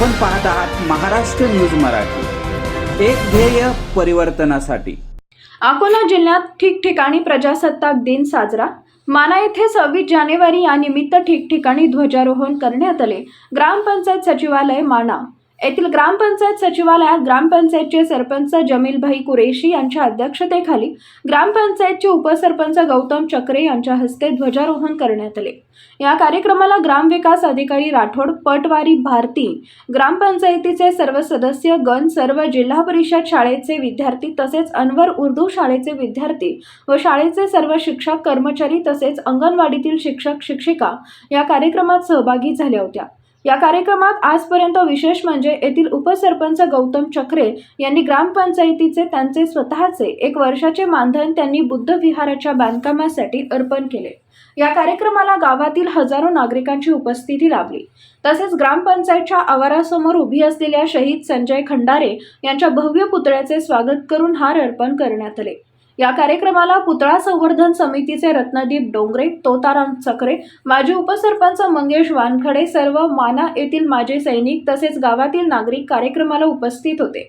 आपण पाहत आहात महाराष्ट्र न्यूज मराठी. एक ध्येय परिवर्तनासाठी. अकोला जिल्ह्यात ठिकठिकाणी प्रजासत्ताक दिन साजरा. माना येथे सव्वीस जानेवारी या निमित्त ठिकठिकाणी ध्वजारोहण करण्यात आले. ग्रामपंचायत सचिवालय माना. येथील ग्रामपंचायत सचिवालयात ग्रामपंचायतचे सरपंच जमीलभाई कुरेशी यांच्या अध्यक्षतेखाली ग्रामपंचायतचे उपसरपंच गौतम चक्रे यांच्या हस्ते ध्वजारोहण करण्यात आले. या कार्यक्रमाला ग्रामविकास अधिकारी राठोड पटवारी भारती ग्रामपंचायतीचे सर्व सदस्य गण सर्व जिल्हा परिषद शाळेचे विद्यार्थी तसेच अनवर उर्दू शाळेचे विद्यार्थी व शाळेचे सर्व शिक्षक कर्मचारी तसेच अंगणवाडीतील शिक्षक शिक्षिका या कार्यक्रमात सहभागी झाल्या होत्या. या कार्यक्रमात आजपर्यंत विशेष म्हणजे येथील उपसरपंच गौतम चक्रे यांनी ग्रामपंचायतीचे त्यांचे स्वतःचे एक वर्षाचे मानधन त्यांनी बुद्ध विहाराच्या बांधकामासाठी अर्पण केले. या कार्यक्रमाला गावातील हजारो नागरिकांची उपस्थिती लाभली. तसेच ग्रामपंचायतच्या आवारासमोर उभी असलेल्या शहीद संजय खंडारे यांच्या भव्य पुतळ्याचे स्वागत करून हार अर्पण करण्यात आले. या कार्यक्रमाला पुतळा संवर्धन समितीचे रत्नदीप डोंगरे तोताराम चक्रे माजी उपसरपंच मंगेश वानखडे सर्व माना येथील माजी सैनिक तसेच गावातील नागरिक कार्यक्रमाला उपस्थित होते.